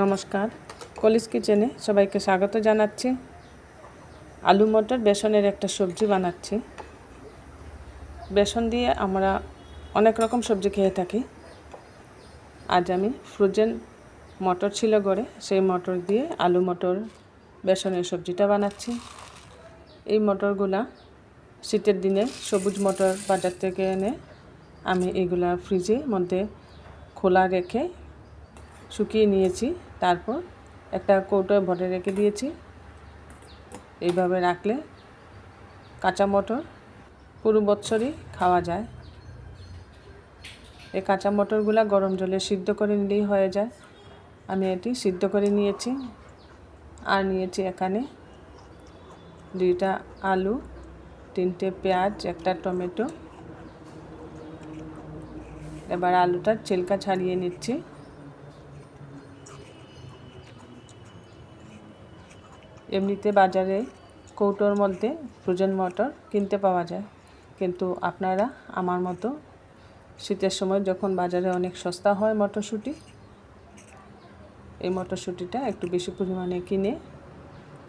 নমস্কার। কলিস কিচেনে সবাইকে স্বাগত জানাচ্ছি। আলু মটর, বেসনের একটা সবজি বানাচ্ছি। বেসন দিয়ে আমরা অনেক রকম সবজি খেয়ে থাকি। আজ আমি ফ্রোজেন মটর ছিল গড়ে, সেই মটর দিয়ে আলু মটর, বেসনের সবজিটা বানাচ্ছি। এই মটরগুলা শীতের দিনে সবুজ মটর বাজার থেকে এনে আমি এগুলা ফ্রিজে মধ্যে খোলা রেখে শুকিয়ে নিয়েছি। তারপর একটা কৌটোয় ভরে রেখে দিয়েছি। এইভাবে রাখলে কাঁচা মটর পুরো বছরই খাওয়া যায়। এই কাঁচা মটরগুলা গরম জলে সিদ্ধ করে নিলেই হয়ে যায়। আমি এটি সিদ্ধ করে নিয়েছি। আর নিয়েছি এখানে দুইটা আলু, তিনটে পেঁয়াজ, একটা টমেটো। এবার আলুটার ছিলকা ছাড়িয়ে নিচ্ছি। এমনিতে বাজারে কৌটোর মধ্যে ফ্রোজেন মটর কিনতে পাওয়া যায়। কিন্তু আপনারা আমার মতো শীতের সময় যখন বাজারে অনেক সস্তা হয় মটরশুঁটি, এই মটরশুঁটিটা একটু বেশি পরিমাণে কিনে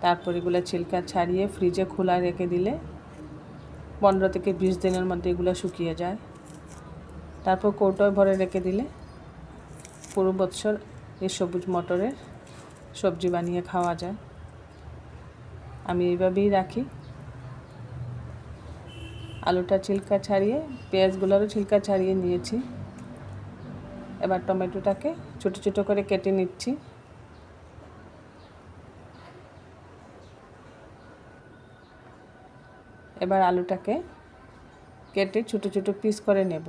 তারপর এগুলো ছিলকা ছাড়িয়ে ফ্রিজে খোলা রেখে দিলে পনেরো থেকে বিশ দিনের মধ্যে এগুলো শুকিয়ে যায়। তারপর কৌটোয় ভরে রেখে দিলে পুরো বছর এই সবুজ মটরের সবজি বানিয়ে খাওয়া যায়। আমি এইভাবেই রাখি। আলুটা ছিলকা ছাড়িয়ে, পেঁয়াজগুলোরও ছিলকা ছাড়িয়ে নিয়েছি। এবার টমেটোটাকে ছোটো ছোটো করে কেটে নিচ্ছি। এবার আলুটাকে কেটে ছোটো ছোটো পিস করে নেব।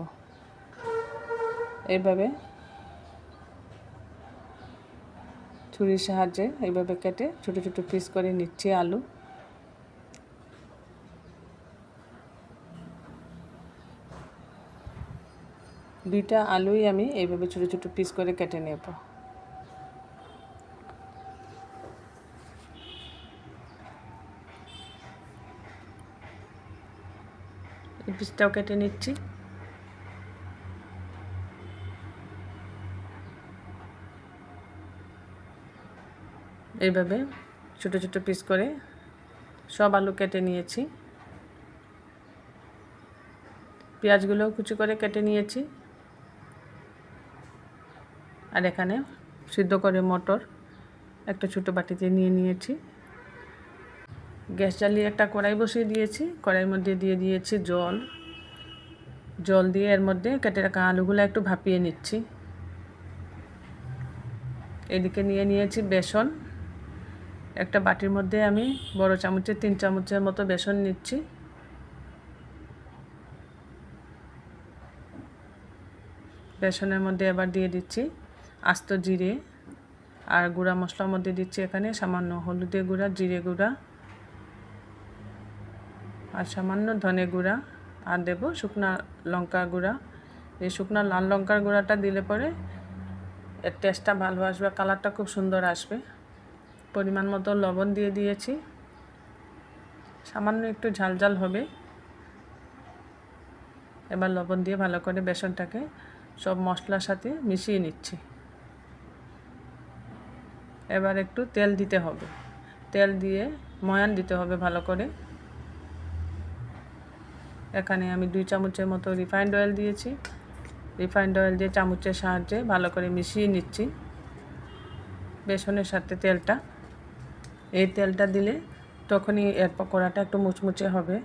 এইভাবে ছুরির সাহায্যে এইভাবে কেটে ছোটো ছোটো পিস করে নিচ্ছি আলু। দুইটা আলুই আমি এইভাবে ছোটো ছোটো পিস করে কেটে নেব। পিসটাও কেটে নিচ্ছি। এইভাবে ছোটো ছোটো পিস করে সব আলু কেটে নিয়েছি। পেঁয়াজগুলোও কুচি করে কেটে নিয়েছি। আর এখানে সিদ্ধ করে মটর একটা ছোটো বাটিতে নিয়ে নিয়েছি। গ্যাস জ্বালিয়ে একটা কড়াই বসিয়ে দিয়েছি। কড়াইয়ের মধ্যে দিয়ে দিয়েছি জল। জল দিয়ে এর মধ্যে কেটে রাখা আলুগুলো একটু ভাপিয়ে নিচ্ছি। এদিকে নিয়ে নিয়েছি বেসন। একটা বাটির মধ্যে আমি বড় চামচের তিন চামচের মতো বেসন নিচ্ছি। বেসনের মধ্যে এবার দিয়ে দিচ্ছি আস্ত জিরে আর গুঁড়া মশলার মধ্যে দিচ্ছি এখানে সামান্য হলুদে গুঁড়া, জিরে গুঁড়া আর সামান্য ধনে গুঁড়া আর দেব শুকনা লঙ্কা গুঁড়া। এই শুকনা লাল লঙ্কার গুঁড়াটা দিলে পরে এর টেস্টটা ভালো আসবে, কালারটা খুব সুন্দর আসবে। পরিমাণ মতো লবণ দিয়ে দিয়েছি। সামান্য একটু ঝাল ঝাল হবে। এবার লবণ দিয়ে ভালো করে বেসনটাকে সব মশলার সাথে মিশিয়ে নিচ্ছি। এবার একটু তেল দিতে হবে। তেল দিয়ে ময়ান দিতে হবে ভালো করে। এখানে আমি দুই চামচের মতো রিফাইন্ড অয়েল দিয়েছি। রিফাইন্ড অয়েল দিয়ে চামচের সাহায্যে ভালো করে মিশিয়ে নিচ্ছি। বেসনের সাথে তেলটা এই তেলটা দিলে তখনই এর পকোড়াটা একটু মুচমুচে হবে।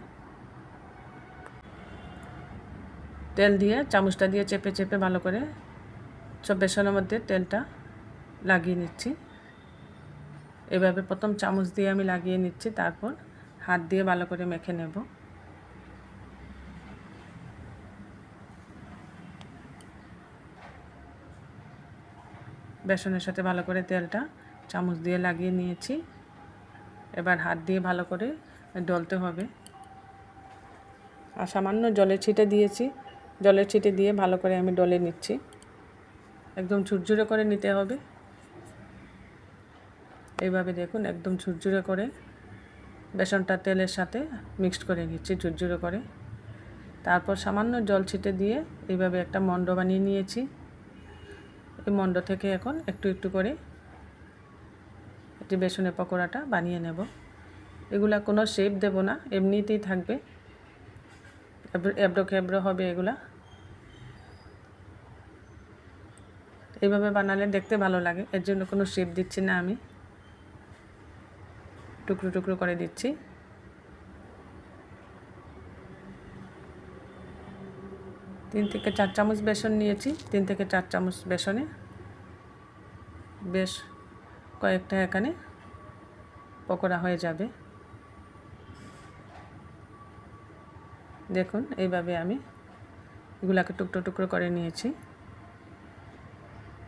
তেল দিয়ে, চামচটা দিয়ে চেপে চেপে ভালো করে সব বেসনের মধ্যে তেলটা লাগিয়ে নিচ্ছি। এভাবে প্রথম চামচ দিয়ে আমি লাগিয়ে নিচ্ছি, তারপর হাত দিয়ে ভালো করে মেখে নেব। বেসনের সাথে ভালো করে তেলটা চামচ দিয়ে লাগিয়ে নিয়েছি। এবার হাত দিয়ে ভালো করে ডলতে হবে। আর সামান্য জলের ছিটে দিয়েছি। জলের ছিটে দিয়ে ভালো করে আমি ডলে নিচ্ছি। একদম ঝুরঝুরে করে নিতে হবে। এইভাবে দেখুন একদম ঝুরঝুরে করে বেসনটা তেলের সাথে মিক্সড করে নিচ্ছি ঝুরঝুরে করে। তারপর সামান্য জল ছিটে দিয়ে এইভাবে একটা মণ্ড বানিয়ে নিয়েছি। এই মণ্ড থেকে এখন একটু একটু করে যে বেসনের পকোড়াটা বানিয়ে নেব। এগুলা কোনো শেপ দেব না, এমনিতেই থাকবে। এবড়ো খেবড়ো হবে এগুলা। এইভাবে বানালে দেখতে ভালো লাগে, এর জন্য কোনো শেপ দিচ্ছি না আমি। টুকরো টুকরো করে দিচ্ছি। তিন থেকে চার চামচ বেসন নিয়েছি, তিন থেকে চার চামচ বেসনে। বেশ কয়েকটা এখানে পকোড়া হয়ে যাবে। দেখুন, এইভাবে আমি এগুলাকে টুকরো টুকরো করে নিয়েছি।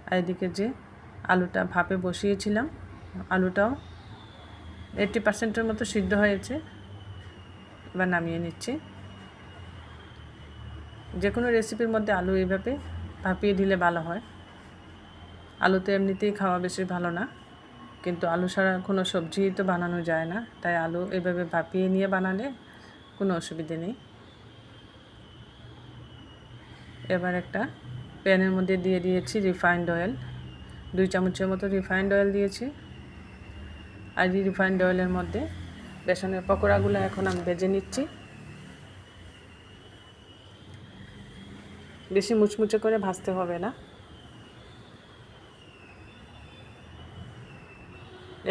আর এদিকে যে আলুটা ভাপে বসিয়েছিলাম, আলুটাও এইটটি পার্সেন্টের মতো সিদ্ধ হয়েছে। এবার নামিয়ে নিচ্ছি। যে কোনো রেসিপির মধ্যে আলু এইভাবে ভাপিয়ে দিলে ভালো হয়। আলু তো এমনিতেই খাওয়া বেশি ভালো না। কিন্তু আলু ছাড়া কোনো সবজি তো বানানো যায় না। তাই আলু এভাবে ভাপিয়ে নিয়ে বানালে কোনো অসুবিধে নেই। এবার একটা প্যানের মধ্যে দিয়ে দিয়েছি রিফাইন্ড অয়েল। দুই চামচের মতো রিফাইন্ড অয়েল দিয়েছি। আর এই রিফাইন্ড অয়েলের মধ্যে বেসনের পকোড়াগুলো এখন আমি ভেজে নিচ্ছি। বেশি মুচমুচে করে ভাজতে হবে না।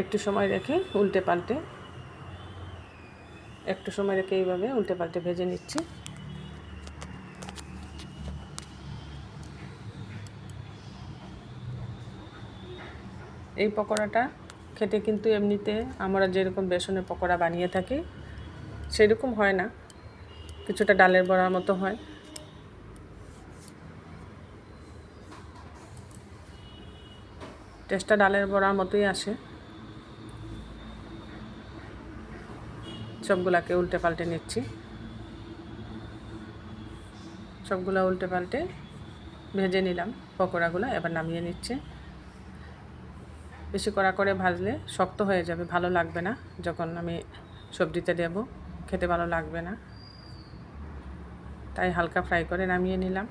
একটু সময় রেখে উল্টে পাল্টে, একটু সময় রেখে এইভাবে উল্টে পাল্টে ভেজে নিচ্ছি। এই পকোড়াটা খেতে কিন্তু এমনিতে আমরা যেরকম বেসনের পকোড়া বানিয়ে থাকি, সেরকম হয় না। কিছুটা ডালের বড়ার মতো হয়। টেস্টটা ডালের বড়ার মতোই আসে। সবগুলাকে উল্টে পাল্টে নিচ্ছি। সবগুলো উল্টে পাল্টে ভেজে নিলাম, পকোড়াগুলো এবার নামিয়ে নিচ্ছে। বেশি কড়া করে ভাজলে শক্ত হয়ে যাবে, ভালো লাগবে না যখন আমি সবজিতে দেব, খেতে ভালো লাগবে না। তাই হালকা ফ্রাই করে নামিয়ে নিলাম।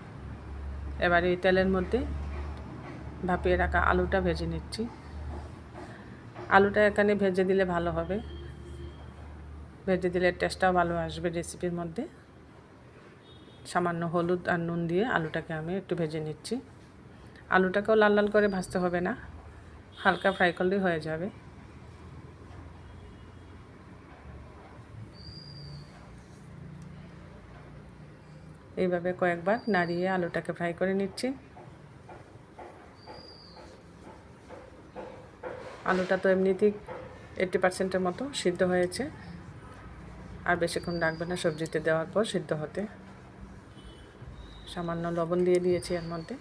এবার এই তেলের মধ্যে ভাপিয়ে রাখা আলুটা ভেজে নিচ্ছি। আলুটা এখানে ভেজে দিলে ভালো হবে। ভেজে দিলে টেস্টটাও ভালো আসবে রেসিপির মধ্যে। সামান্য হলুদ আর নুন দিয়ে আলুটাকে আমি একটু ভেজে নিচ্ছি। আলুটাকেও লাল লাল করে ভাজতে হবে না, হালকা ফ্রাই করলেই হয়ে যাবে। এইভাবে কয়েকবার নাড়িয়ে আলুটাকে ফ্রাই করে নিচ্ছি। আলুটা তো এমনিতেই এইটটি পার্সেন্টের মতো সিদ্ধ হয়েছে। আর বেশিক্ষণ রাখবে না, সবজিতে দেওয়ার পর সিদ্ধ হতে। সামান্য লবণ দিয়ে দিয়েছি এর মধ্যে।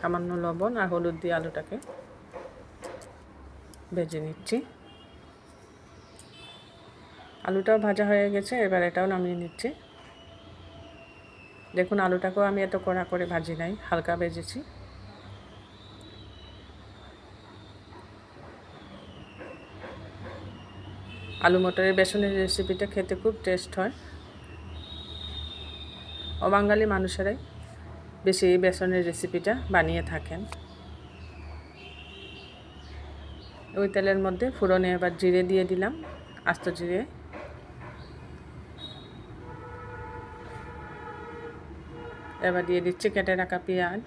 সামান্য লবণ আর হলুদ দিয়ে আলুটাকে ভেজে নিচ্ছি। আলুটাও ভাজা হয়ে গেছে, এবার এটাও নামিয়ে নিচ্ছি। দেখুন, আলুটাকেও আমি এত কড়া করে ভাজি নাই, হালকা ভেজেছি। আলু মটরের বেসনের রেসিপিটা খেতে খুব টেস্ট হয়। অবাঙালি মানুষেরাই বেশি এই বেসনের রেসিপিটা বানিয়ে থাকেন। ওই তেলের মধ্যে ফুরনে এবার জিরে দিয়ে দিলাম, আস্ত জিরে। এবার দিয়ে দিচ্ছি কেটে রাখা পেঁয়াজ।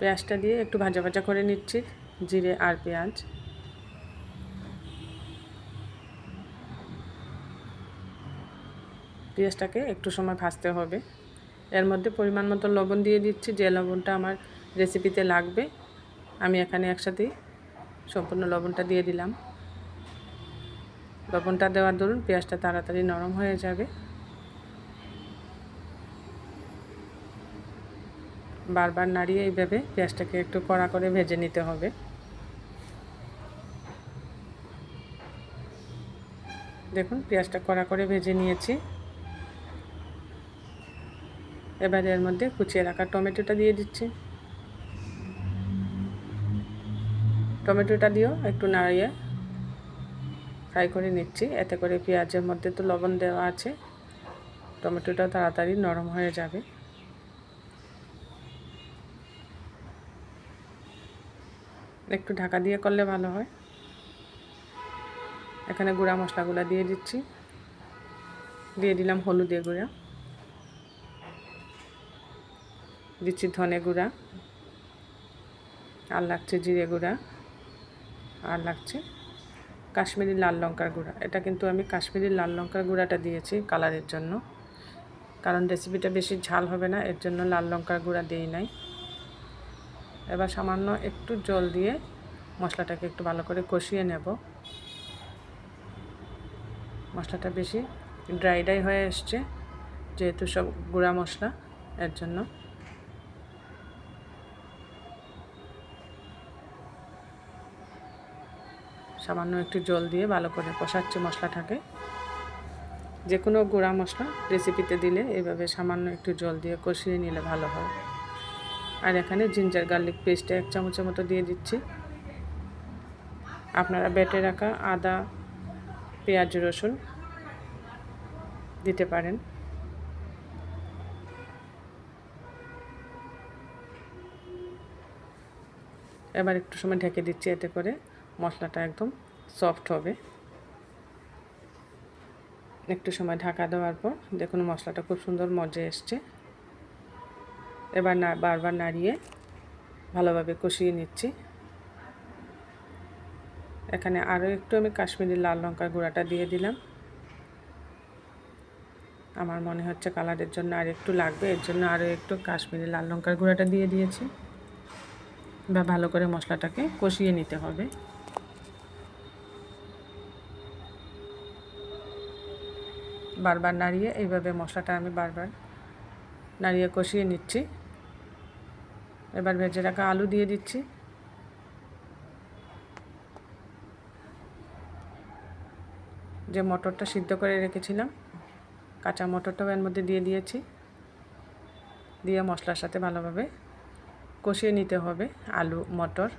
পেঁয়াজটা দিয়ে একটু ভাজা ভাজা করে নিচ্ছি, জিরে আর পেঁয়াজ। পেঁয়াজটাকে একটু সময় ভাজতে হবে। এর মধ্যে পরিমাণ মতো লবণ দিয়ে দিচ্ছি, যে লবণটা আমার রেসিপিতে লাগবে। আমি এখানে একসাথেই সম্পূর্ণ লবণটা দিয়ে দিলাম। লবণটা দেওয়ার দরুন পেঁয়াজটা তাড়াতাড়ি নরম হয়ে যাবে। বারবার নাড়িয়ে এইভাবে পেঁয়াজটাকে একটু কড়া করে ভেজে নিতে হবে। দেখুন, পেঁয়াজটা কড়া করে ভেজে নিয়েছি। এবার এর মধ্যে কুচিয়ে রাখা টমেটোটা দিয়ে দিচ্ছি। টমেটোটা দিয়েও একটু নাড়িয়ে ফ্রাই করে নিচ্ছি। এতে করে পেঁয়াজের মধ্যে তো লবণ দেওয়া আছে। টমেটোটা তাড়াতাড়ি নরম হয়ে যাবে। একটু ঢাকা দিয়ে করলে ভালো হয়। এখানে গুঁড়া মশলাগুলো দিয়ে দিচ্ছি। দিয়ে দিলাম হলুদের গুঁড়া। দিচ্ছি ধনে গুঁড়া। আর লাগছে জিরে গুঁড়া। আর লাগছে কাশ্মীরি লাল লঙ্কার গুঁড়া। এটা কিন্তু আমি কাশ্মীরি লাল লঙ্কার গুঁড়াটা দিয়েছি কালারের জন্য। কারণ রেসিপিটা বেশি ঝাল হবে না, এর জন্য লাল লঙ্কার গুঁড়া দিই নাই। এবার সামান্য একটু জল দিয়ে মশলাটাকে একটু ভালো করে কষিয়ে নেব। মশলাটা বেশি ড্রাই ড্রাই হয়ে এসছে, যেহেতু সব গুঁড়া মশলা এর জন্য। সামান্য একটু জল দিয়ে ভালো করে কষাচ্ছে মশলাটাকে। যে কোনো গুঁড়া মশলা রেসিপিতে দিলে এইভাবে সামান্য একটু জল দিয়ে কষিয়ে নিলে ভালো হয়। আর এখানে জিঞ্জার গার্লিক পেস্টটা এক চামচের মতো দিয়ে দিচ্ছি। আপনারা বেটে রাখা আদা, পেঁয়াজ, রসুন দিতে পারেন। এবার একটু সময় ঢেকে দিচ্ছি এতে করে মশলাটা একদম সফট হবে। একটু সময় ঢাকা দেওয়ার পর দেখুন মশলাটা খুব সুন্দর মজে এসছে। এবার না, বারবার নাড়িয়ে ভালোভাবে কষিয়ে নিচ্ছি। এখানে আরও একটু আমি কাশ্মীরি লাল লঙ্কার গুঁড়াটা দিয়ে দিলাম। আমার মনে হচ্ছে কালারের জন্য আর একটু লাগবে, এর জন্য আরও একটু কাশ্মীরি লাল লঙ্কার গুঁড়াটা দিয়ে দিয়েছি। বা ভালো করে মশলাটাকে কষিয়ে নিতে হবে। বারবার নাড়িয়ে এইভাবে মশলাটা আমি বারবার নাড়িয়ে কষিয়ে নিচ্ছি। এবার ভেজে রাখা আলু দিয়ে দিচ্ছি। যে মটরটা সিদ্ধ করে রেখেছিলাম, কাঁচা মটরটাও এর মধ্যে দিয়ে দিয়েছি। দিয়ে মশলার সাথে ভালোভাবে কষিয়ে নিতে হবে আলু, মটর,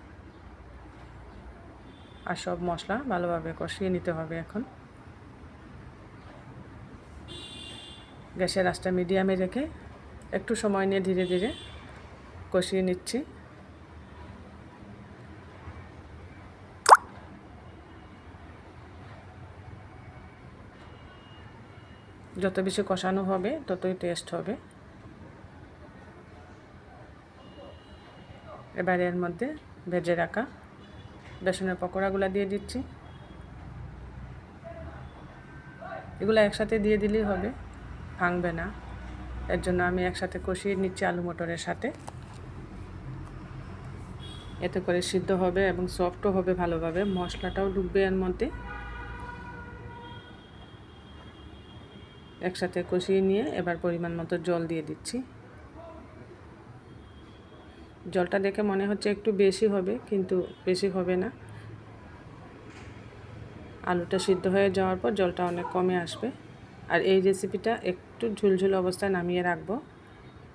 আর সব মশলা ভালোভাবে কষিয়ে নিতে হবে এখন। গ্যাসের আঁচটা মিডিয়ামে রেখে একটু সময় নিয়ে ধীরে ধীরে কষিয়ে নিচ্ছি। যত বেশি কষানো হবে, ততই টেস্ট হবে। এবার এর মধ্যে ভেজে রাখা বেসনের পকোড়াগুলো দিয়ে দিচ্ছি। এগুলো একসাথে দিয়ে দিলেই হবে, ভাঙবে না। এর জন্য আমি একসাথে কষিয়ে নিচ্ছি আলু মটরের সাথে। এতে করে সিদ্ধ হবে এবং সফটও হবে ভালোভাবে। মশলাটাও ডুববে এর মধ্যে। একসাথে কষিয়ে নিয়ে এবার পরিমাণ মতো জল দিয়ে দিচ্ছি। জলটা দেখে মনে হচ্ছে একটু বেশি হবে, কিন্তু বেশি হবে না। আলুটা সিদ্ধ হয়ে যাওয়ার পর জলটা অনেক কমে আসবে। আর এই রেসিপিটা একটু ঝুলঝুল অবস্থায় নামিয়ে রাখব,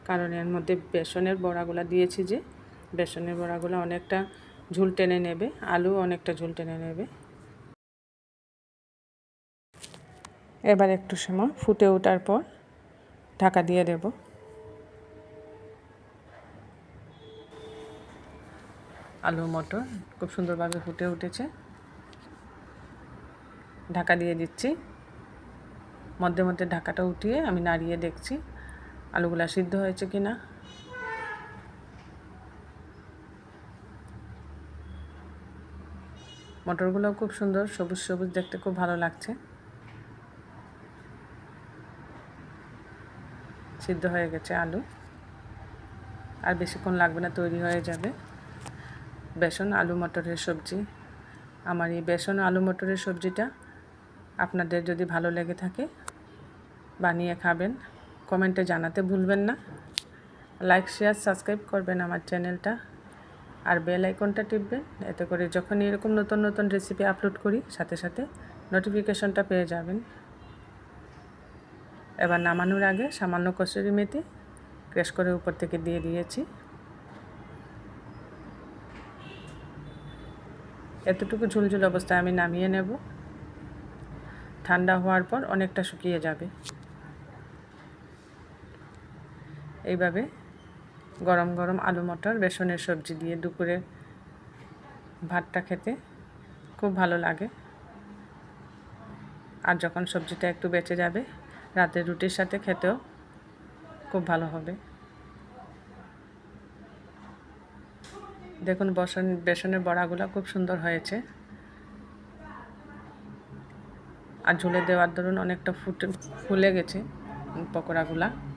কারণ এর মধ্যে বেসনের বড়াগুলো দিয়েছি যে বেসনের বড়াগুলো অনেকটা ঝুল টেনে নেবে, আলু অনেকটা ঝুল টেনে নেবে। এবার একটু সময় ফুটে ওঠার পর ঢাকা দিয়ে দেব। আলু মটর খুব সুন্দরভাবে ফুটে উঠেছে। ঢাকা দিয়ে দিচ্ছি। মধ্যে মধ্যে ঢাকাটা উঠিয়ে আমি নাড়িয়ে দেখছি আলুগুলা সিদ্ধ হয়েছে কি না মটরগুলোও খুব সুন্দর, সবুজ সবুজ দেখতে খুব ভালো লাগছে। সিদ্ধ হয়ে গেছে আলু। আর বেশিক্ষণ লাগবে না, তৈরি হয়ে যাবে। বেসন, আলু, মটরের সবজি। আমার এই বেসন, আলু, মটরের সবজিটা আপনাদের যদি ভালো লেগে থাকে, বানিয়ে খাবেন। কমেন্টে জানাতে ভুলবেন না। লাইক, শেয়ার, সাবস্ক্রাইব করবেন আমার চ্যানেলটা। আর বেল আইকনটা টিপবেন। এতে করে যখন এরকম নতুন নতুন রেসিপি আপলোড করি, সাথে সাথে নোটিফিকেশনটা পেয়ে যাবেন। এবার নামানোর আগে সামান্য কসুরি মেথি ক্রেশ করে উপর থেকে দিয়ে দিয়েছি। এতটুকু ঝুলঝুল অবস্থায় আমি নামিয়ে নেব। ঠান্ডা হওয়ার পর অনেকটা শুকিয়ে যাবে। এইভাবে গরম গরম আলু মটর, বেসনের সবজি দিয়ে দুপুরে ভাতটা খেতে খুব ভালো লাগে। আর যখন সবজিটা একটু বেঁচে যাবে রাতে রুটির সাথে খেতেও খুব ভালো হবে। দেখুন, বসন বেসনের বড়াগুলো খুব সুন্দর হয়েছে। আর ঝুলে দেওয়ার দরুন অনেকটা ফুটে ফুলে গেছে পকোড়াগুলা।